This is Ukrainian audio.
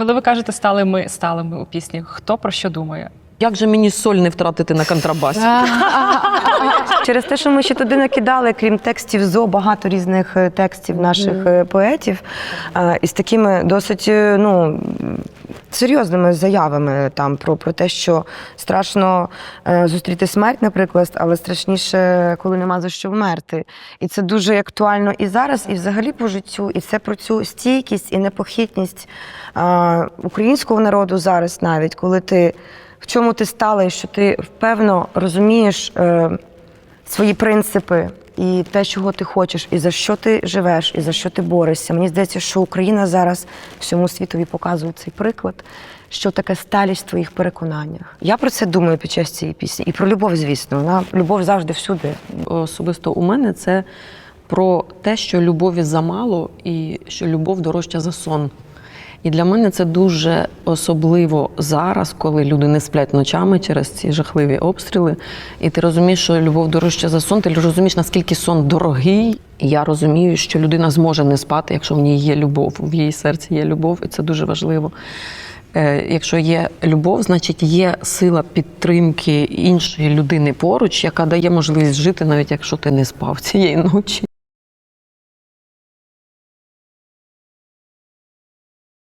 Коли ви кажете стали ми сталими у пісні, хто про що думає? Як же мені соль не втратити на контрабасі? Через те, що ми ще туди накидали, крім текстів зо, багато різних е, текстів наших е, поетів, із такими досить е, ну, серйозними заявами там про, про те, що страшно е, зустріти смерть, наприклад, але страшніше, коли нема за що вмерти. І це дуже актуально і зараз, і взагалі по життю, і все про цю стійкість і непохитність українського народу зараз, навіть коли ти в чому ти стала, і що ти впевно розумієш е, свої принципи і те, чого ти хочеш, і за що ти живеш, і за що ти борешся. Мені здається, що Україна зараз всьому світові показує цей приклад, що таке сталість в твоїх переконаннях. Я про це думаю під час цієї пісні. І про любов, звісно. Вона любов завжди всюди. Особисто у мене це про те, що любові замало і що любов дорожча за сон. І для мене це дуже особливо зараз, коли люди не сплять ночами через ці жахливі обстріли. І ти розумієш, що любов дорожча за сон. Ти розумієш, наскільки сон дорогий. І я розумію, що людина зможе не спати, якщо в ній є любов, в її серці є любов, і це дуже важливо. Е, Якщо є любов, значить є сила підтримки іншої людини поруч, яка дає можливість жити, навіть якщо ти не спав цієї ночі.